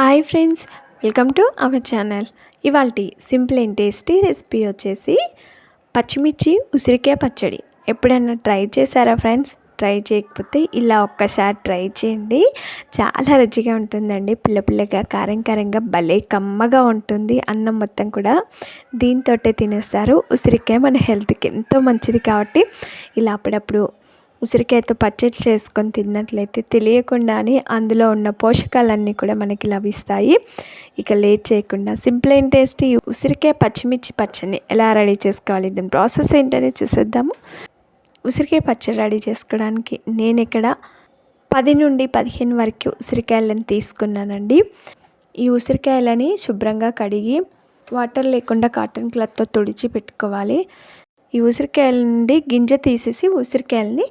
Hi friends welcome to our channel. ఇవాళ simple and tasty recipe వచ్చేసి పచ్చిమిర్చి ఉసిరికాయ పచ్చడి. ఎప్పుడైనా ట్రై చేశారా ఫ్రెండ్స్? ట్రై చేయకపోతే ఇలా ఒక్కసారి ట్రై చేయండి. చాలా రుచిగా ఉంటుందండి. పిల్ల పిల్లగా కారం కారంగా భలే కమ్మగా ఉంటుంది. అన్నం మొత్తం కూడా దీంతో తినేస్తారు. ఉసిరికాయ మన హెల్త్కి ఎంతో మంచిది కాబట్టి ఇలా అప్పుడప్పుడు ఉసిరికాయతో పచ్చడి చేసుకొని తిన్నట్లయితే తెలియకుండానే అందులో ఉన్న పోషకాలన్నీ కూడా మనకి లభిస్తాయి. ఇక లేట్ చేయకుండా సింపుల్ అండ్ టేస్టీ ఉసిరికాయ పచ్చిమిర్చి పచ్చడిని ఎలా రెడీ చేసుకోవాలి? దీని ప్రాసెస్ ఏంటనే చూసేద్దాము. ఉసిరికాయ పచ్చడి రెడీ చేసుకోవడానికి నేను ఇక్కడ పది నుండి పదిహేను వరకు ఉసిరికాయలను తీసుకున్నానండి. ఈ ఉసిరికాయలని శుభ్రంగా కడిగి వాటర్ లేకుండా కాటన్ క్లాత్తో తుడిచి పెట్టుకోవాలి. ఈ ఉసిరికాయల నుండి గింజ తీసేసి ఉసిరికాయలని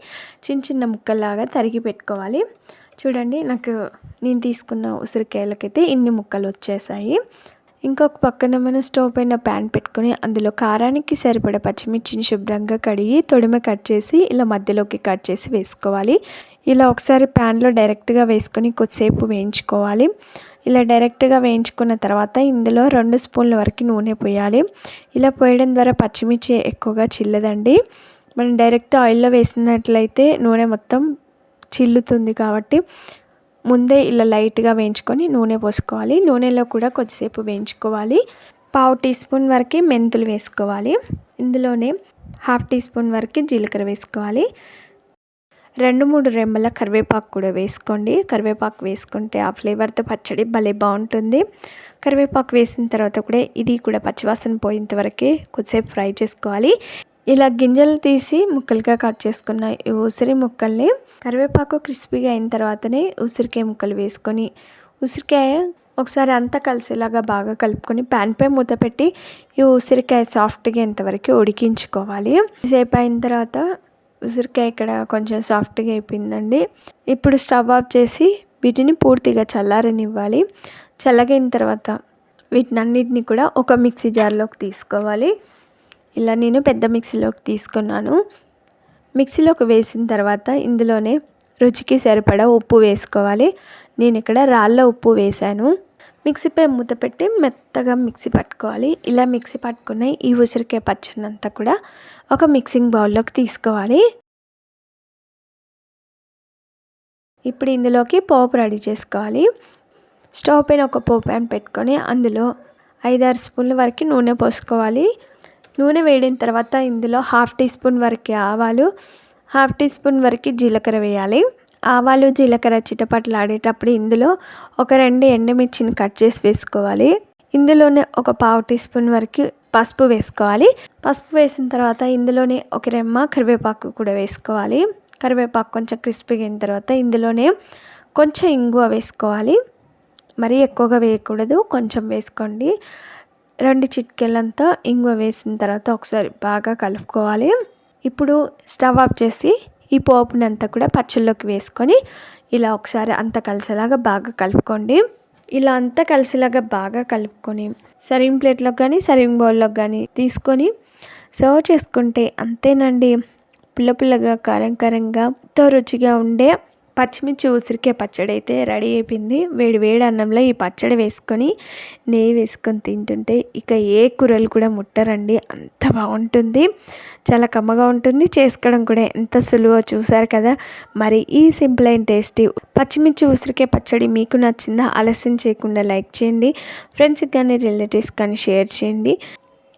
చిన్న చిన్న ముక్కల్లాగా తరిగి పెట్టుకోవాలి. చూడండి నాకు నేను తీసుకున్న ఉసిరికాయలకైతే ఇన్ని ముక్కలు వచ్చేసాయి. ఇంకొక పక్కన మనం స్టవ్ పైన ప్యాన్ పెట్టుకొని అందులో కారానికి సరిపడ పచ్చిమిర్చిని శుభ్రంగా కడిగి తొడిమ కట్ చేసి ఇలా మధ్యలోకి కట్ చేసి వేసుకోవాలి. ఇలా ఒకసారి ప్యాన్లో డైరెక్ట్గా వేసుకొని కొద్దిసేపు వేయించుకోవాలి. ఇలా డైరెక్ట్గా వేయించుకున్న తర్వాత ఇందులో రెండు స్పూన్ల వరకు నూనె పోయాలి. ఇలా పోయడం ద్వారా పచ్చిమిర్చి ఎక్కువగా చిల్లదండి. మనం డైరెక్ట్ ఆయిల్లో వేసినట్లయితే నూనె మొత్తం చిల్లుతుంది కాబట్టి ముందే ఇలా లైట్గా వేయించుకొని నూనె పోసుకోవాలి. నూనెలో కూడా కొద్దిసేపు వేయించుకోవాలి. పావు టీ స్పూన్ వరకు మెంతులు వేసుకోవాలి. ఇందులోనే హాఫ్ టీ స్పూన్ వరకు జీలకర్ర వేసుకోవాలి. రెండు మూడు రెమ్మల కరివేపాకు కూడా వేసుకోండి. కరివేపాకు వేసుకుంటే ఆ ఫ్లేవర్తో పచ్చడి భలే బాగుంటుంది. కరివేపాకు వేసిన తర్వాత కూడా ఇది కూడా పచ్చివాసన పోయేంత వరకే కొద్దిసేపు ఫ్రై చేసుకోవాలి. ఇలా గింజలు తీసి ముక్కలుగా కట్ చేసుకున్న ఈ ఉసిరి ముక్కల్ని కరివేపాకు క్రిస్పీగా అయిన తర్వాతనే ఉసిరికాయ ముక్కలు వేసుకొని ఉసిరికాయ ఒకసారి అంతా కలిసేలాగా బాగా కలుపుకొని ప్యాన్పై మూత పెట్టి ఈ ఉసిరికాయ సాఫ్ట్గా ఇంతవరకు ఉడికించుకోవాలి. సేపు అయిన తర్వాత ఉసిరికాయ ఇక్కడ కొంచెం సాఫ్ట్గా అయిపోయిందండి. ఇప్పుడు స్టవ్ ఆఫ్ చేసి వీటిని పూర్తిగా చల్లారనివ్వాలి. చల్లగైన తర్వాత వీటిని అన్నిటిని కూడా ఒక మిక్సీ జార్లోకి తీసుకోవాలి. ఇలా నేను పెద్ద మిక్సీలోకి తీసుకున్నాను. మిక్సీలోకి వేసిన తర్వాత ఇందులోనే రుచికి సరిపడా ఉప్పు వేసుకోవాలి. నేను ఇక్కడ రాళ్ళ ఉప్పు వేశాను. మిక్సీపై మూత పెట్టి మెత్తగా మిక్సీ పట్టుకోవాలి. ఇలా మిక్సీ పట్టుకున్న ఈ ఉసిరికాయ పచ్చడి అంతా కూడా ఒక మిక్సింగ్ బౌల్లోకి తీసుకోవాలి. ఇప్పుడు ఇందులోకి పోపు రెడీ చేసుకోవాలి. స్టవ్ పైన ఒక పోపు ప్యాన్ పెట్టుకొని అందులో ఐదారు స్పూన్ల వరకు నూనె పోసుకోవాలి. నూనె వేడిన తర్వాత ఇందులో హాఫ్ టీ స్పూన్ వరకు ఆవాలు హాఫ్ టీ స్పూన్ వరకు జీలకర్ర వేయాలి. ఆవాలు జీలకర్ర చిటపట్లు ఆడేటప్పుడు ఇందులో ఒక రెండు ఎండుమిర్చిని కట్ చేసి వేసుకోవాలి. ఇందులోనే ఒక పావు టీ స్పూన్ వరకు పసుపు వేసుకోవాలి. పసుపు వేసిన తర్వాత ఇందులోనే ఒక రెమ్మ కరివేపాకు కూడా వేసుకోవాలి. కరివేపాకు కొంచెం క్రిస్పీగా అయిన తర్వాత ఇందులోనే కొంచెం ఇంగువ వేసుకోవాలి. మరీ ఎక్కువగా వేయకూడదు కొంచెం వేసుకోండి. రెండు చిట్కెలంతా ఇంగువ వేసిన తర్వాత ఒకసారి బాగా కలుపుకోవాలి. ఇప్పుడు స్టవ్ ఆఫ్ చేసి ఈ పోపుని అంతా కూడా పచ్చళ్ళలోకి వేసుకొని ఇలా ఒకసారి అంత కలిసేలాగా బాగా కలుపుకోండి. ఇలా అంతా కలిసేలాగా బాగా కలుపుకొని సర్వింగ్ ప్లేట్లోకి కానీ సర్వింగ్ బౌల్లోకి కానీ తీసుకొని సర్వ్ చేసుకుంటే అంతేనండి. పుల్ల పుల్లగా కారం కారంగా ఎంతో రుచిగా ఉండే పచ్చిమిర్చి ఉసిరికాయ పచ్చడి అయితే రెడీ అయిపోయింది. వేడి వేడి అన్నంలో ఈ పచ్చడి వేసుకొని నెయ్యి వేసుకొని తింటుంటే ఇక ఏ కూరలు కూడా ముట్టరండి. అంత బాగుంటుంది. చాలా కమ్మగా ఉంటుంది. చేసుకోవడం కూడా ఎంత సులువో చూసారు కదా. మరి ఈ సింపుల్ అండ్ టేస్టీ పచ్చిమిర్చి ఉసిరికాయ పచ్చడి మీకు నచ్చిందా? ఆలస్యం చేయకుండా లైక్ చేయండి. ఫ్రెండ్స్కి కానీ రిలేటివ్స్ కానీ షేర్ చేయండి.